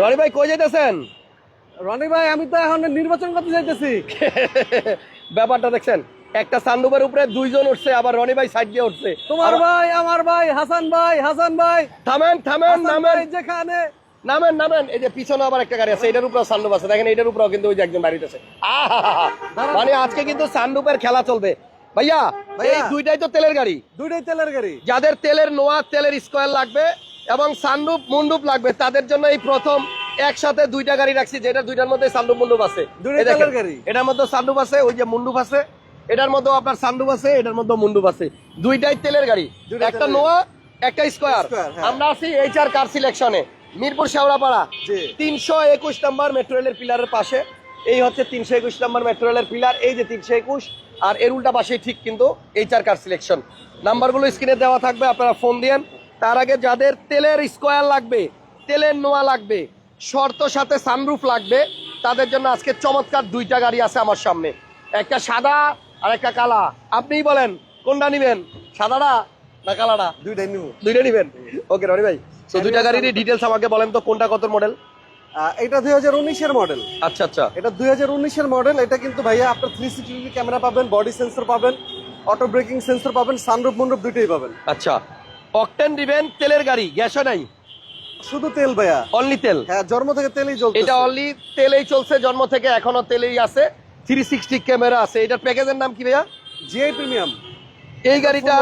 রনি ভাই কই যাইতেছেন? রনি ভাই আমি তো এখন নির্বাচন করতে চাইতেছি ব্যাপারটা দেখছেন একটা সান্ডুপের উপরে দুইজন উঠছে আবার রনি ভাই সাইড দিয়ে উঠছে। তোমার ভাই আমার ভাই হাসান ভাই হাসান ভাই। থামেন থামেন নামেন। যেখানে। নামেন নামেন। এই যে পিছনে আবার একটা গাড়ি আছে এটার উপরে সান্ডুপ আছে। দেখেন এটার উপরেও কিন্তু ওই যে একজন বাড়িতে আছে মানে আজকে কিন্তু সান্ডুপের খেলা চলবে। ভাইয়া। এই দুইটাই তো তেলের গাড়ি। দুইটাই তেলের গাড়ি। যাদের তেলের নোয়া তেলের স্কোয়ার লাগবে এবং সানরূপ মুন্ডুপ লাগবে। তাদের জন্য এই প্রথম একসাথে দুইটা গাড়ি রাখছি যেটা দুইটার মধ্যে সানরূপ মুন্ডুপ আছে। এটার মধ্যে সানরূপ আছে ওই যে মুন্ডুপ আছে। এটার মধ্যে আপনার সানরূপ আছে এটার মধ্যে মুন্ডুপ আছে। দুইটাই তেলের গাড়ি। একটা নোয়া একটা স্কোয়ার। হ্যাঁ। আমরা আছি এইচআর কার সিলেকশনে মিরপুর শেওড়াপাড়া। তিনশো একুশ নম্বর মেট্রো রেলের পিলারের পাশে। এই হচ্ছে তিনশো একুশ নম্বর মেট্রো রেলের পিলার এই যে তিনশো একুশ। আর এর উল্টা পাশেই ঠিক কিন্তু এইচ আর কার সিলেকশন নাম্বারগুলো স্ক্রিনে দেওয়া থাকবে আপনারা ফোন দিয়েন। তার আগে যাদের তেলের স্কোয়ার লাগবে তেলের নোয়া লাগবে শর্ত সাথে সানরুফ লাগবে তাদের জন্য আজকে চমৎকার দুইটা গাড়ি আছে আমার সামনে। একটা সাদা আর একটা কালা। আপনিই বলেন কোনটা নিবেন? সাদাটা না কালাটা? দুইটাই নিব। দুইটা নিবেন? ওকে রনি ভাই তো দুইটা গাড়ির ডিটেলস আমাকে বলেন তো কোনটা কত মডেল এটা দুই হাজার উনিশের মডেল আচ্ছা আচ্ছা। এটা দুই হাজার উনিশের মডেল এটা কিন্তু ভাইয়া আপনার থ্রি সিক্সটি ক্যামেরা পাবেন বডি সেন্সর পাবেন অটো ব্রেকিং সেন্সর পাবেন সানরুফ মন্ডপ দুইটাই পাবেন। আচ্ছা। অকটেন দিবেন তেলের গাড়ি গ্যাসও নাই। শুধু তেল ভাইয়া। অনলি তেল। হ্যাঁ জন্ম থেকে তেলই চলছে এটা অনলি তেলেই চলছে জন্ম থেকে এখনও তেলেই আছে। থ্রি সিক্সটি ক্যামেরা আছে। এটার প্যাকেজের নাম কি ভাইয়া? জিআই প্রিমিয়াম এই গাড়িটা।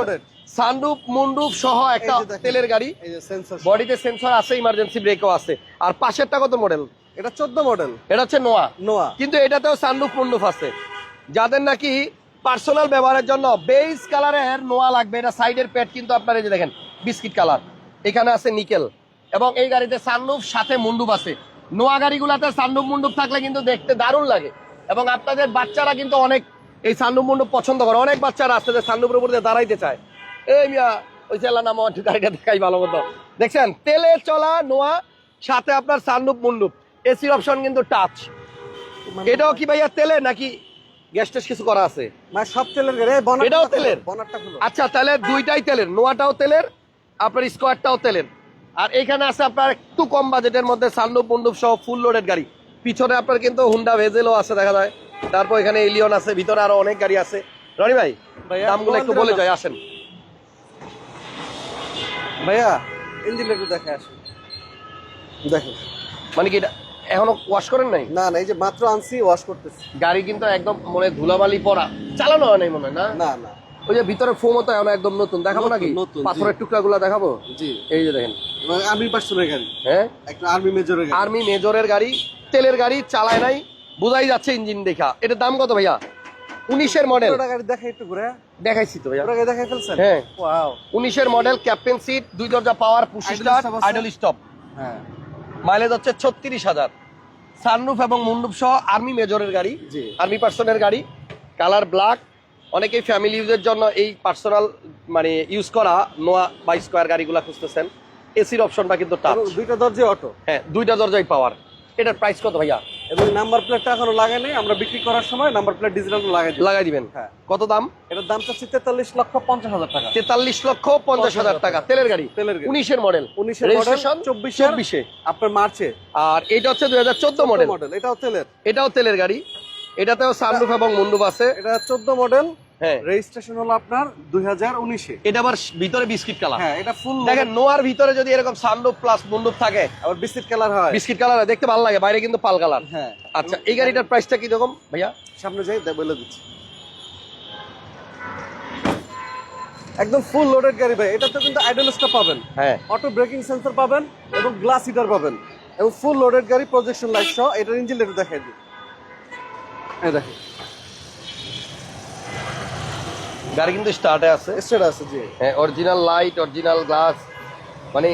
সানরুফ মুন্ডুপ সহ একটা। তেলের গাড়ি। এই যে সেন্সর বডিতে সেন্সর আছে ইমার্জেন্সি ব্রেকও আছে। আর পাশেরটা কত মডেল এটা চোদ্দ মডেল এটা হচ্ছে নোয়া নোয়া কিন্তু এটাতেও সানরুফ মুন্ডুপ আছে। যাদের নাকি পার্সোনাল ব্যবহারের জন্য বেস কালারের নোয়া লাগবে। এটা সাইডের প্যাড কিন্তু আপনারা এই যে দেখেন বিস্কিট কালার। এখানে আছে নিকেল। এবং এই গাড়িতে সানরুফ সাথে মুন্ডুপ আছে। নোয়া গাড়িগুলোতে সানরুফ মুন্ডুপ থাকলে কিন্তু দেখতে দারুণ লাগে। এবং আপনাদের বাচ্চারা কিন্তু অনেক এই সানরুফ মুন্ডুপ পছন্দ করে। অনেক বাচ্চারা আসছে যে সানরুফের উপর দিয়ে দাঁড়াইতে চায়। এই মিয়া ওই চেলা নাম একটু গাড়িটা দেখাই ভালো মতো। দেখছেন? তেলে চলা নোয়া সাথে আপনার সানরুফ মুন্ডুপ। এসির অপশন কিন্তু টাচ এটাও কি ভাইয়া তেলে নাকি গ্যাস টেস কিছু করা আছে। মানে সব তেলের গাড়ি এটাও তেলের? আচ্ছা তাহলে দুইটাই তেলের নোয়াটাও তেলের আপনার স্কোয়ারটাও তেলের। আর এখানে আছে আপনার একটু কম বাজেটের মধ্যে সানরুফ মুন্ডুপ সহ ফুল লোডেড গাড়ি। পিছনে আপনার কিন্তু হুন্ডা ভেজেলও আছে দেখা যায়। তারপর এখানে এলিয়ন আছে ভিতরে আরও অনেক গাড়ি আছে। রনি ভাই ভাইয়া, দামগুলো একটু বলে যায় আসেন। ভাইয়া ইঞ্জিনটা একটু দেখে আসুন। দেখেন। মানে কি এটা? এখনও ওয়াশ করেন নাই? না না এই যে মাত্র আনছি ওয়াশ করতেছি। গাড়ি কিন্তু একদম মনে ধুলাবালি পড়া চালানো হয় নাই মনে হয় না? না না। ওই যে ভিতরে ফোমও তো এখন একদম নতুন। দেখাবো নাকি। পাথরের টুকরাগুলো দেখাবো? জি। এই যে দেখেন। আর্মি পার্সনের গাড়ি। হ্যাঁ? একটা আর্মি মেজরের গাড়ি। আর্মি মেজরের গাড়ি তেলের গাড়ি চালায় নাই। বোঝাই যাচ্ছে ইঞ্জিন দেখা। এটার দাম কত ভাইয়া? উনিশের মডেল গাড়ি দেখে একটু ঘুরে। দেখাইছি তো ভাইয়া। গাড়ি ফেলছেন? হ্যাঁ। উনিশের মডেল ক্যাপ্টেন সিট দুই দরজা পাওয়ার পুশ? আইডল স্টপ হ্যাঁ। মাইলেজ হচ্ছে ছত্রিশ হাজার। সানরুফ এবং মুন্ডুপ সহ আর্মি মেজরের গাড়ি। আর্মি পার্সনের গাড়ি কালার ব্ল্যাক। অনেকেই ফ্যামিলি ইউজের জন্য এই পার্সোনাল মানে ইউজ করা নোয়া বাই স্কোয়ার গাড়িগুলো খুঁজতেছেন। এসির অপশনটা কিন্তু টাচ দুইটা দরজা অটো হ্যাঁ দুইটা দরজাই পাওয়ার এটার প্রাইস কত ভাইয়া? এবং নাম্বার প্লেটটা এখনও লাগাই নাই। আমরা বিক্রি করার সময় নাম্বার প্লেট ডিজিটাল লাগাই দিই। লাগাই দিবেন। হ্যাঁ। কত দাম? এটার দাম চাচ্ছি তেতাল্লিশ লক্ষ পঞ্চাশ হাজার টাকা। তেতাল্লিশ লক্ষ পঞ্চাশ হাজার টাকা। তেলের গাড়ি? তেলের গাড়ি। উনিশের মডেল 19 এর রেজিস্ট্রেশন চব্বিশ। 24 এর চব্বিশে। আপনার মার্চে। আর এটা হচ্ছে দুই হাজার চোদ্দ মডেল মডেল এটাও তেলের। এটাও তেলের গাড়ি। এটাতেও সানরুফ এবং মুন্ডুপ আছে। এটা চোদ্দ মডেল হ্যাঁ। রেজিস্ট্রেশন হলো আপনার দুই হাজার উনিশে। এটা আবার ভিতরে বিস্কিট কালার। হ্যাঁ এটা ফুল দেখেন নোয়ার ভিতরে যদি এরকম সানরুফ প্লাস মুন্ডুপ থাকে আবার বিস্কিট কালার হয়। বিস্কিট কালার দেখতে ভালো লাগে বাইরে কিন্তু পাল কালার হ্যাঁ। আচ্ছা এই গাড়িটার প্রাইসটা কি রকম ভাইয়া? সামনে যাই বলে দিচ্ছি। একদম ফুল লোডেড গাড়ি ভাই। এটাতে কিন্তু আইডল স্টপ পাবেন। হ্যাঁ। অটো ব্রেকিং সেন্সর পাবেন এবং গ্লাস হিটার পাবেন। এবং ফুল লোডেড গাড়ি প্রজেকশন লাইট সহ এটার ইঞ্জিন একটু দেখাই দিই। দেখেন। গাড়ি কিন্তু স্টার্টে আছে। স্টার্ট আছে জি। হ্যাঁ অরিজিনাল লাইট অরিজিনাল গ্লাস মানে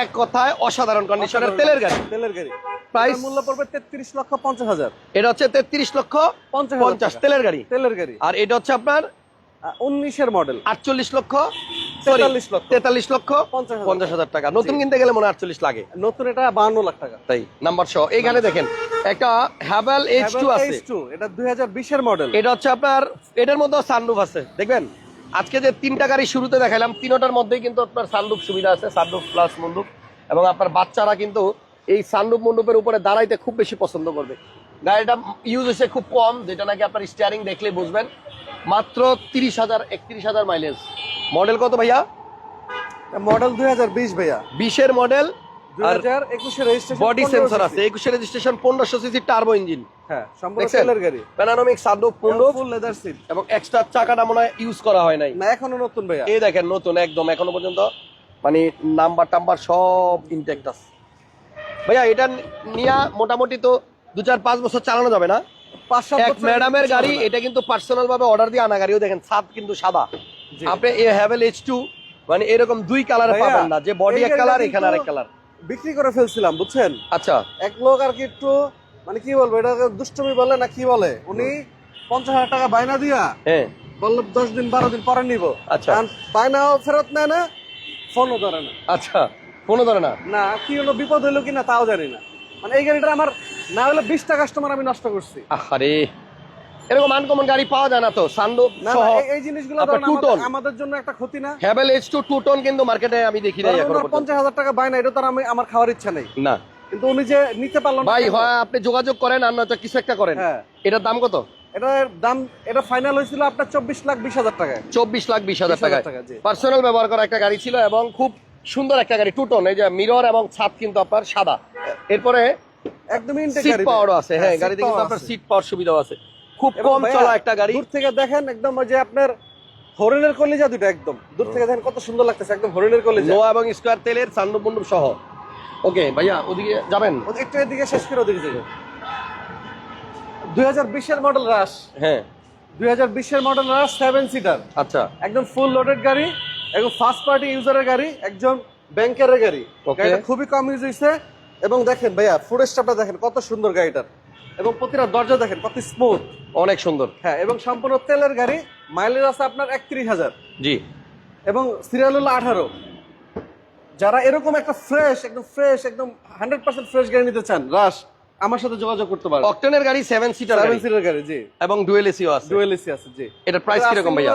এক কথায় অসাধারণ কন্ডিশনের তেলের গাড়ি। তেলের গাড়ি। প্রাইস মূল্য পড়বে তেত্রিশ লক্ষ পঞ্চাশ হাজার। এটা হচ্ছে তেত্রিশ লক্ষ পঞ্চাশ হাজার পঞ্চাশ টাকা। তেলের গাড়ি। তেলের গাড়ি। আর এটা হচ্ছে আপনার উনিশের মডেল আটচল্লিশ লক্ষ 43 লক্ষ। তেতাল্লিশ লক্ষ পঞ্চাশ হাজার। টাকা। নতুন কিনতে গেলে মনে আটচল্লিশ লাগে। নতুন এটা বাহান্ন লাখ টাকা। তাই নাম্বার সহ। এখানে দেখেন একটা হ্যাভেল এইচ টু আছে। এটা দুই হাজার বিশের মডেল এটা হচ্ছে আপনার এটার মধ্যে সানরুফ আছে। দেখবেন আজকে যে তিনটা গাড়ি শুরুতে দেখালাম তিনটার মধ্যেই কিন্তু আপনার সানরুফ সুবিধা আছে সানরুফ প্লাস মুন্ডুপ এবং আপনার বাচ্চারা কিন্তু এই সানরূপ মণ্ডপের উপরে দাঁড়াইতে খুব বেশি পছন্দ করবে। গাড়িটা ইউজ হয়েছে খুব কম যেটা নাকি আপনার স্টিয়ারিং দেখলে বুঝবেন। মাত্র তিরিশ হাজার একত্রিশ হাজার মাইলেজ মডেল কত ভাইয়া? মডেল দুই হাজার বিশ ভাইয়া। বিশের মডেল আর বডি সেন্সর আছে। একুশে রেজিস্ট্রেশন পনেরোশো সিসি টার্বো ইঞ্জিন হ্যাঁ সম্পূর্ণ দেখছেন? তেলের গাড়ি। Panoramic sunroof moonroof full leather seat এবং এক্সট্রা চাকাটা মনে হয় ইউজ করা হয় নাই। না এখনও নতুন ভাইয়া। এই দেখেন নতুন একদম এখনও পর্যন্ত। মানে নাম্বার টাম্বার সব ইনটেক্ট আছে। ভাইয়া এটা নিয়ে মোটামুটি তো দু চার পাঁচ বছর চালানো যাবে না? এক ম্যাডামের গাড়ি এটা কিন্তু পার্সোনাল ভাবে অর্ডার দিয়ে আনা গাড়িও দেখেন ছাদ কিন্তু সাদা। আপনি হ্যাভেল এইচ টু মানে এরকম দুই কালারে পাবেন না যে বডি এক কালার এখানে আরেক কালার বিক্রি করে ফেলছিলাম বুঝছেন? আচ্ছা। এক লোক আর কি একটু মানে কি বলব এটা দুষ্টমি বলে না কি বলে? উনি পঞ্চাশ হাজার টাকা বায়না দিয়া হ্যাঁ। বলল দশ দিন বারো দিন পরে নিব। আচ্ছা। বায়নাও ফেরত নেয় না ফোনও ধরে না। আচ্ছা কোনো ধরে না? না কি হলো বিপদ হইল কিনা তাও জানি না। মানে এই গাড়িটা আমার না হলে বিশটা কাস্টমার আমি নষ্ট করছি। আরে এরকম আনকমন গাড়ি পাওয়া যায় না তো সহ। এই- জিনিসগুলো আপনার আমাদের- জন্য একটা ক্ষতি না। হ্যাভেল এইচ টু টু টন কিন্তু মার্কেটে আমি দেখি নাই এখনও পঞ্চাশ হাজার টাকা বায়না এটা তো আমি আমার খাওয়ার ইচ্ছা নেই। না। কিন্তু উনি যে নিতে পারল না ভাই হয় আপনি যোগাযোগ করেন আর নয়তো কিছু একটা করেন। হ্যাঁ। এটার দাম কত? এটার দাম এটা ফাইনাল হয়েছিল আপনার চব্বিশ লাখ বিশ হাজার টাকায়। চব্বিশ লাখ বিশ হাজার 20,000 টাকায়। টাকা, পার্সোনাল ব্যবহার করা একটা গাড়ি ছিল এবং খুব সুন্দর একটা গাড়ি টু টন এই যে মিরর এবং ছাদ কিন্তু আপনার সাদা। এরপরে একদমই সিট গাড়ি পাওয়ারও আছে হ্যাঁ গাড়িতে কিন্তু আপনার সিট পাওয়ার সুবিধাও আছে। খুব কম চলা একটা গাড়ি। দূর থেকে দেখেন একদম ওই যে আপনার হরিণের কলিজা দুটো একদম। দূর থেকে দেখেন কত সুন্দর লাগতেছে একদম হরিণের কলিজা। নোয়া এবং স্কোয়ার তেলের সান্ডুপ মন্ডুপ সহ। ওকে ভাইয়া ওদিকে যাবেন? একটু এদিকে শেষ করে ওদিকে যাবে। দুই হাজার বিশের মডেল রাশ হ্যাঁ। দুই হাজার বিশের মডেল রাশ সেভেন সিটার আচ্ছা। একদম ফুল লোডেড গাড়ি এবং ফার্স্ট পার্টি ইউজারের গাড়ি একজন ব্যাংকের গাড়ি. গাড়িটা খুবই কম ইউজ হয়েছে এবং দেখেন ভাইয়া ফুড স্টাপটা দেখেন কত সুন্দর গাড়িটার। এবং প্রতিটা দরজা দেখেন কত স্মুথ অনেক সুন্দর। হ্যাঁ এবং সম্পূর্ণ তেলের গাড়ি মাইলেজ আছে আপনার একত্রিশ হাজার। জি। এবং সিরিয়াল হলো আঠারো। যারা এরকম একটা ফ্রেশ একদম ফ্রেশ একদম হান্ড্রেড পার্সেন্ট ফ্রেশ গাড়ি নিতে চান রাশ আমার সাথে যোগাযোগ করতে পারেন। অকটেনের গাড়ি সেভেন সিটার সেভেন সিটার গাড়ি জি। এবং ডুয়েল এসিও আছে। ডুয়েল এসি আছে জি। এটার প্রাইস কীরকম ভাইয়া?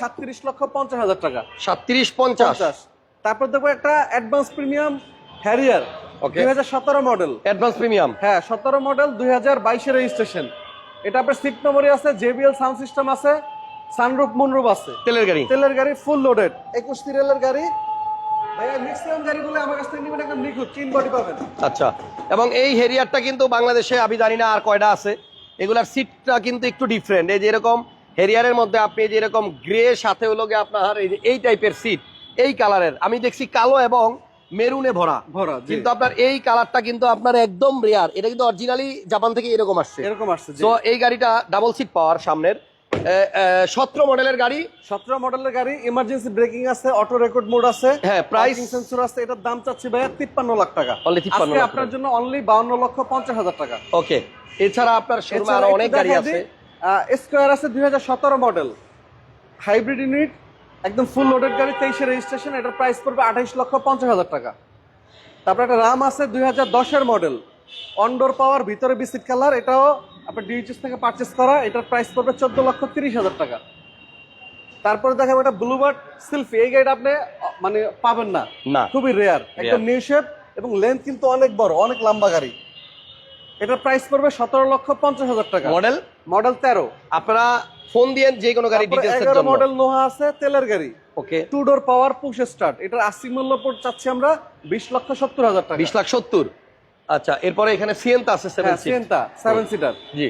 সাতত্রিশ লক্ষ পঞ্চাশ হাজার টাকা। সাতত্রিশ পঞ্চাশ। পঞ্চাশ। তারপর দেখব একটা অ্যাডভান্স প্রিমিয়াম হ্যারিয়ার হাজার সতেরো মডেল অ্যাডভান্স প্রিমিয়াম হ্যাঁ সতেরো মডেল দুই হাজার বাইশের রেজিস্ট্রেশন এটা আপনার সিট মেমোরি আছে জেবিএল সাউন্ড সিস্টেম আছে সানরুফ মুনরুফ আছে। তেলের গাড়ি। তেলের গাড়ি ফুল লোডেড একুশ সিরিয়ালের গাড়ি। আচ্ছা এবং এই হেরিয়ারটা কিন্তু বাংলাদেশে আমি জানি না আর কয়টা আছে। এগুলার সিটটা কিন্তু একটু ডিফারেন্ট এই যে এরকম হেরিয়ারের মধ্যে আপনি যেরকম গ্রে সাথে হলো গিয়ে আপনার এই এই টাইপের সিট এই কালারের আমি দেখছি কালো এবং মেরুনে ভরা। ভরা কিন্তু আপনার এই কালারটা কিন্তু আপনার একদম রেয়ার এটা কিন্তু অরিজিনালি জাপান থেকে এরকম আসছে। এরকম আসছে তো এই গাড়িটা ডাবল সিট পাওয়ার সামনের। সতেরো মডেলের গাড়ি। সতেরো মডেলের গাড়ি ইমার্জেন্সি ব্রেকিং আছে অটো রেকর্ড মোড আছে হ্যাঁ, প্রাইস সেন্সর আছে এটার দাম চাচ্ছি ভাইয়া তিপ্পান্ন লাখ টাকা। Only 53 আজকে আপনার জন্য অনলি বাউন্ন লক্ষ পঞ্চাশ হাজার টাকা। ওকে এছাড়া আপনার শোরুমে আরও অনেক গাড়ি আছে। স্কোয়ার আছে দুই হাজার সতেরো মডেল হাইব্রিড ইউনিট একদম ফুল লোডেড গাড়ি তেইশে রেজিস্ট্রেশন এটার প্রাইস পড়বে আঠাইশ লক্ষ পঞ্চাশ হাজার টাকা। তারপরে একটা রাম আছে দুই হাজার দশের মডেল অনডোর পাওয়ার ভিতরে বিসিট কালার এটাও আপনার ডিউচিস থেকে পারচেস করা এটার প্রাইস পড়বে চোদ্দ লক্ষ তিরিশ হাজার টাকা। তারপরে দেখেন এটা ব্লুবার্ড সিলফি এই গাড়িটা আপনি মানে পাবেন না। না। খুবই রেয়ার একদম নিউ শেপ এবং লেন্থ কিন্তু অনেক বড় অনেক লম্বা গাড়ি। এটার প্রাইস পড়বে সতেরো লক্ষ পঞ্চাশ হাজার টাকা। মডেল মডেল তেরো। আপনারা ফোন দিয়ে যে কোনো গাড়ি ডিটেলস এর মডেল নোহা আছে তেলের গাড়ি। Okay two door power push start এটার আশি মূল্য পড় চাচ্ছি আমরা বিশ লক্ষ সত্তর হাজার টাকা। বিশ লাখ সত্তর। আচ্ছা এরপরে এখানে সিএনটা আছে সেভেন সিয়েন্তা সেভেন সিটার জি।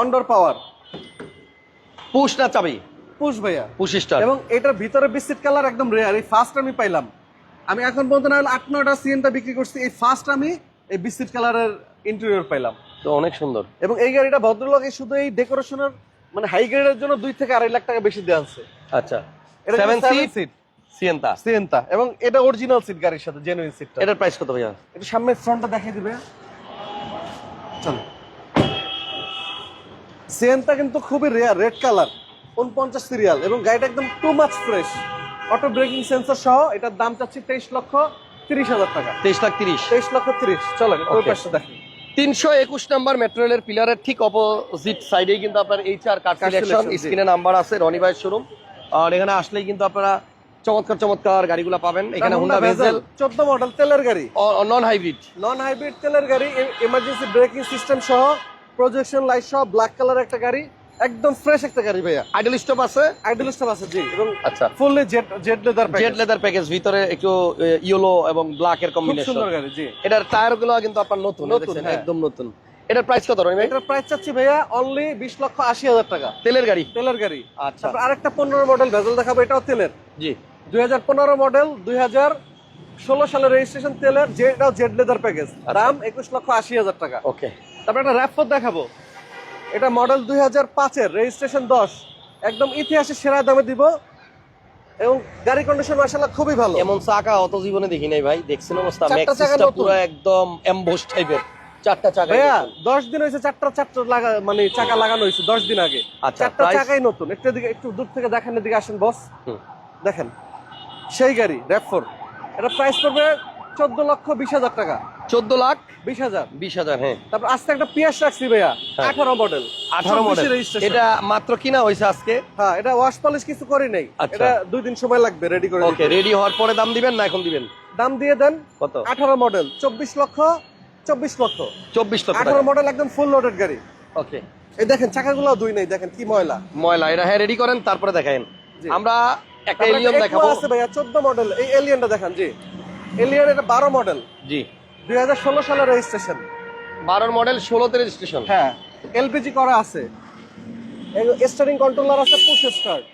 অনডোর পাওয়ার পুশ না চাবি? পুশ ভাইয়া। পুশ স্টার এবং এটার ভিতরে বিস্কিট কালার একদম রেয়ার এই ফার্স্ট আমি পাইলাম। আমি এখন পর্যন্ত না হলে আট নয়টা সিএনটা বিক্রি করছি এই ফার্স্ট আমি এই বিস্কিট কালারের ইন্টেরিয়র পাইলাম। তো অনেক সুন্দর। এবং এই গাড়িটা ভদ্রলোক শুধু এই ডেকোরেশনের মানে হাই গ্রেডের জন্য দুই থেকে আড়াই লাখ টাকা বেশি দেওয়া আছে। আচ্ছা। এটা সেভেন সিট seat। সিয়েন্তা এবং এটা অরিজিনাল সিট গাড়ির সাথে জেনুইন সিটটা এটার প্রাইস কত ভাইয়া? এটা সামনে ফ্রন্টটা দেখিয়ে দিবে। চলো। সিয়েন্তা কিন্তু খুবই রেয়ার রেড কালার উনপঞ্চাশ সিরিয়াল এবং গাড়িটা একদম too much fresh auto braking sensor সহ এটার দাম চাচ্ছি তেইশ লক্ষ। তিরিশ হাজার টাকা। তেইশ লাখ তিরিশ। তেইশ লক্ষ তিরিশ। চলো ওই Okay. পাশটা দেখি তিনশো একুশ নাম্বার মেট্রো রেলের পিলারের ঠিক অপোজিট সাইডেই কিন্তু আপনার এইচ আর কার। স্ক্রিনে নাম্বার আছে রনি ভাইয়ের শোরুম আর এখানে আসলেই কিন্তু আপনারা চমৎকার চমৎকার গাড়িগুলো পাবেন। এখানে হুন্ডা ভেজেল চোদ্দ মডেল তেলের গাড়ি। নন হাইব্রিড নন হাইব্রিড তেলের গাড়ি এমার্জেন্সি ব্রেকিং সিস্টেম সহ প্রজেকশন লাইট সহ ব্ল্যাক কালার একটা গাড়ি। একদম ফ্রেশ একটা গাড়ি ভাইয়া। আইডল স্টপ আছে? আইডল স্টপ আছে জি। এবং আচ্ছা। Fully Z Z leather package Z leather package ভিতরে একটু ইয়েলো এবং ব্ল্যাক এর খুব কম্বিনেশন সুন্দর গাড়ি জি। এটার টায়ারগুলো কিন্তু আপনার নতুন নতুন, হ্যাঁ। একদম নতুন। এটার প্রাইস কত রহিম এটার প্রাইস চাচ্ছি ভাইয়া অনলি বিশ লক্ষ আশি হাজার টাকা। তেলের গাড়ি? তেলের গাড়ি। আচ্ছা। তারপর আরেকটা পনেরো মডেল ভেজল দেখাবো এটাও তেলের। জি। দুই হাজার পনেরো মডেল দুই হাজার ষোলো সালের রেজিস্ট্রেশন তেলের যেটা জেড লেদার প্যাকেজ দাম একুশ লক্ষ আশি হাজার টাকা। ওকে তারপর একটা র্যাপফোর দেখাবো। এটা মডেল দুই হাজার পাঁচের রেজিস্ট্রেশন দশ। একদম ইতিহাসে সেরা দামে দিব এবং গাড়ি কন্ডিশন মাসাল্লাহ খুবই ভালো। এমন চাকা অত জীবনে দেখি নাই ভাই দেখছেন অবস্থা? ম্যাক্সিসটা। পুরো একদম এমবোস টাইপের চারটা চাকা ভাইয়া দিন হয়েছে চারটা চারটা লাগা মানে চাকা লাগানো হয়েছে দশ দিন আগে। আচ্ছা, চারটা চাকাই নতুন। একটু দিকে একটু দূর থেকে দেখেন এদিকে আসেন বস হুম। দেখেন সেই গাড়ি র্যাপফোর এটা প্রাইস পড়বে লক্ষ বিশ হাজার টাকা। চোদ্দ লাখ? বিশ হাজার। বিশ হাজার হ্যাঁ। তারপর আজকে একটা পিয়াস রাখছি ভাইয়া হ্যাঁ। আঠারো মডেল আঠারো মডেল এটা মাত্র কিনা হয়েছে আজকে? হ্যাঁ এটা ওয়াশ পলিশ কিছু করি নাই। আচ্ছা। এটা দুই দিন সময় লাগবে রেডি করে ওকে রেডি হওয়ার পরে দাম দিবেন না এখন দিবেন? দাম দিয়ে দেন কত? আঠারো মডেল চব্বিশ লক্ষ চব্বিশ লক্ষ। চব্বিশ লক্ষ আঠারো মডেল একদম ফুল লোডেড গাড়ি। ওকে এই দেখেন চাকাগুলো দুই নেই দেখেন কি ময়লা। ময়লা এটা হ্যাঁ রেডি করেন তারপরে দেখায়েন জি। আমরা একটা এলিয়ন দেখাবো। আছে ভাইয়া চোদ্দ মডেল এই এলিয়নটা দেখেন জি। এলিয়ন এটা বারো মডেল জি। দুই হাজার ষোলো সালের রেজিস্ট্রেশন বারোর মডেল ষোলোতে রেজিস্ট্রেশন হ্যাঁ এলপিজি করা আছে। স্টারিং কন্ট্রোলার আছে পুশ স্টার্ট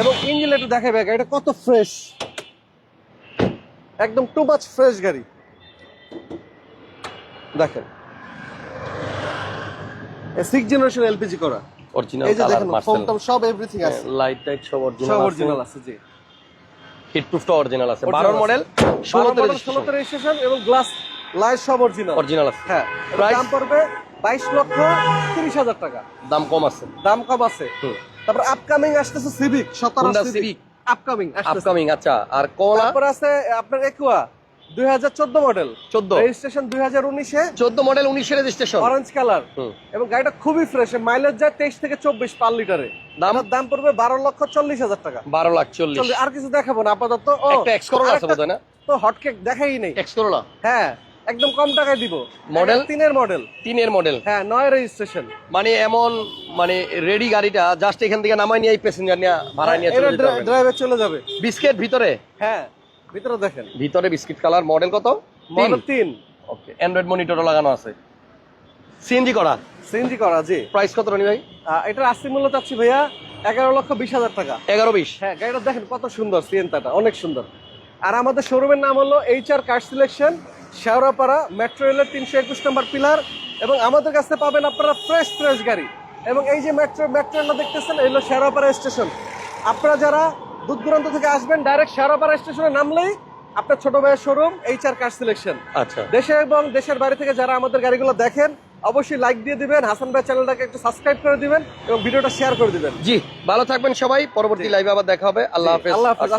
এবং ইঞ্জিন একটু দেখাবে এটা কত ফ্রেশ একদম টু মাচ ফ্রেশ গাড়ি। দেখেন। সিক্স জেনারেশন এলপিজি করা। অরিজিনাল এই যে দেখেন ফোন টম সব এভরিথিং আছে। লাইট টাইট সব সব অরিজিনাল অরিজিনাল আছে জি। হিট প্রুফটা অরিজিনাল আছে। Original বারোর আছে। মডেল ষোলোতে ষোলোতে ষোলোতে রেজিস্ট্রেশন এবং গ্লাস লাইট সব অরিজিনাল অরিজিনাল আছে। হ্যাঁ প্রাইস? দাম পড়বে বাইশ লক্ষ তিরিশ হাজার টাকা। দাম কম আছে। দাম কম আছে। তারপর আপকামিং আসতেছে সিভিক সতেরো Honda সিভিক আপকামিং আপকামিং আচ্ছা। আর কমলা তারপর আছে আপনার একুয়া দুই হাজার চোদ্দ মডেল। চোদ্দ। রেজিস্ট্রেশন দুই হাজার উনিশে। চোদ্দ মডেল উনিশের রেজিস্ট্রেশন। অরেঞ্জ কালার এবং গাড়িটা খুবই ফ্রেশ মাইলেজ যায় তেইশ থেকে চব্বিশ পার লিটারে দাম? দাম পড়বে বারো লক্ষ চল্লিশ হাজার টাকা। বারো লাখ চল্লিশ। চল্লিশ আর কিছু দেখাবো না আপাতত। ও একটা এক্স করোলা আছে আরেকটা বোধ না? তো হটকেক দেখাই নেই। এক্স করোলা হ্যাঁ একদম কম টাকায় দিব? একটা তিনের মডেল তিনের মডেল হ্যাঁ নয় রেজিস্ট্রেশন। মানে এমন মানে রেডি গাড়িটা জাস্ট এখান থেকে নামাই নিয়ে প্যাসেঞ্জার নিয়ে ভাড়া নিয়ে চলে যেতে হবে। ড্রাইভার চলে যাবে। বিস্কিট ভিতরে? হ্যাঁ। ভিতরে দেখেন। ভিতরে বিস্কিট কালার মডেল কত? মডেল তিন। ওকে অ্যান্ড্রয়েড মনিটরও লাগানো আছে। সিএনজি করা? সিএনজি করা জি। প্রাইস কত রনি ভাই? এটার আশি মূল্য চাচ্ছি ভাইয়া এগারো লক্ষ বিশ হাজার টাকা। এগারো বিশ। হ্যাঁ গাড়িটা দেখেন কত সুন্দর সিএনটাটা অনেক সুন্দর। আর আমাদের শোরুমের নাম হলো H R car selection Shewrapara metro রেলের তিনশো একুশ নম্বর পিলার। এবং আমাদের কাছে পাবেন আপনারা ফ্রেশ ফ্রেশ গাড়ি। এবং এই যে মেট্রো মেট্রো দেখতেছেন এই হলো শেওড়াপাড়া স্টেশন আপনারা যারা দূর দূরান্ত থেকে আসবেন ডাইরেক্ট শেওড়াপাড়া স্টেশনে নামলেই আপনার ছোট ভাইয়ের showroom H R car selection আচ্ছা। দেশে এবং দেশের বাইরে থেকে যারা আমাদের গাড়িগুলো দেখেন অবশ্যই লাইক দিয়ে দিবেন হাসান ভাই চ্যানেলটাকে একটু সাবস্ক্রাইব করে দিবেন এবং ভিডিওটা শেয়ার করে দিবেন। জি ভালো থাকবেন সবাই পরবর্তী লাইভে আবার দেখা হবে। আল্লাহ হাফেজ আল্লাহ হাফেজ